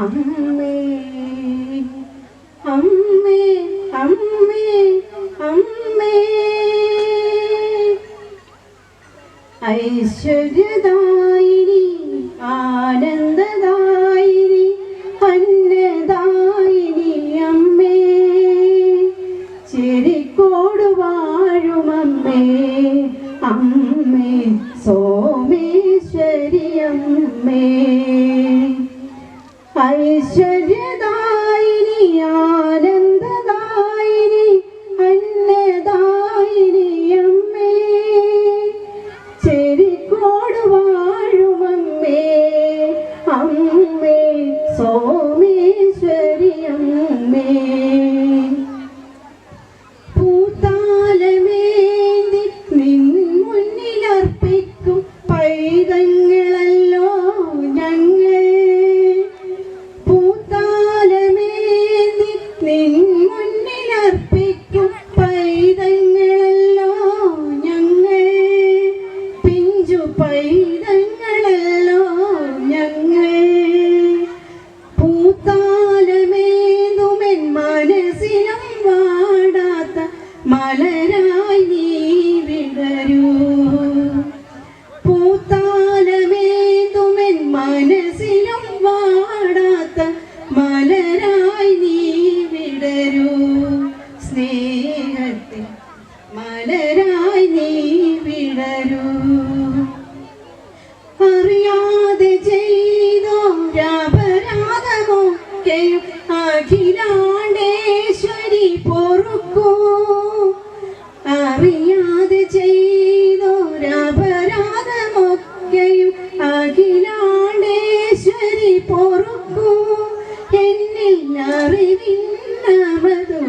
അമ്മേ അമ്മേ അമ്മേ അമ്മേ. ഐശ്വര്യദായിനി ആനന്ദദായിനി അന്നദായിനി അമ്മേ. ചെരിക്കോട് വാഴുമമ്മേ അമ്മേ സോമേശ്വരി അമ്മേ. മലരായി നീ വിടരൂ. പൂത്താലമേന്തുമെൻ മനസ്സിലും വാടാത്ത മലരായി നീ വിടരൂ. സ്നേഹത്തിൽ മലരായി നീ വിടരൂ. അറിയാതെ ചെയ്തോരപരാധമൊക്കെയും അഖിലാണ്ടേശ്വരി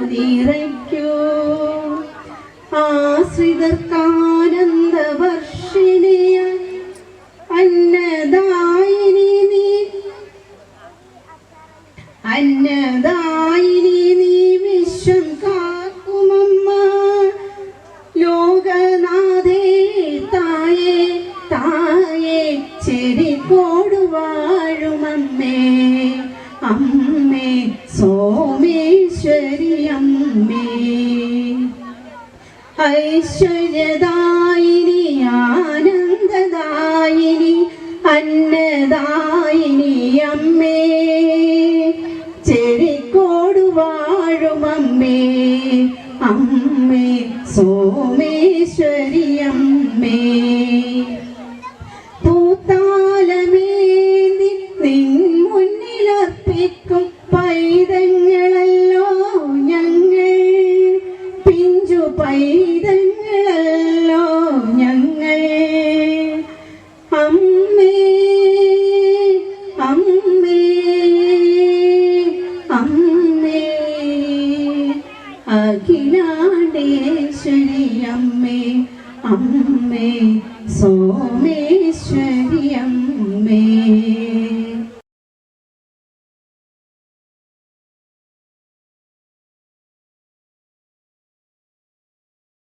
നിറയ്ക്കൂ. ആശ്രിതർക്കാനന്ദ വർഷിണിയ അന്നദായിനി നീ. അന്നദായിനി നീ വിശ്വം കാക്കുമമ്മ. ലോകനാഥേ തായേ തായേ ചെരിക്കോട് വാഴുമമ്മേ. അമ്മേ സോമേശ്വരി അമ്മേ ഐശ്വര്യദായിനി ആനന്ദദായിനി അന്നദായിനി അമ്മേ. ചെരിക്കോട് വാഴുമമ്മേ. അമ്മേ സോമേശ്വരി. അമ്മേ അമ്മേ സോമേ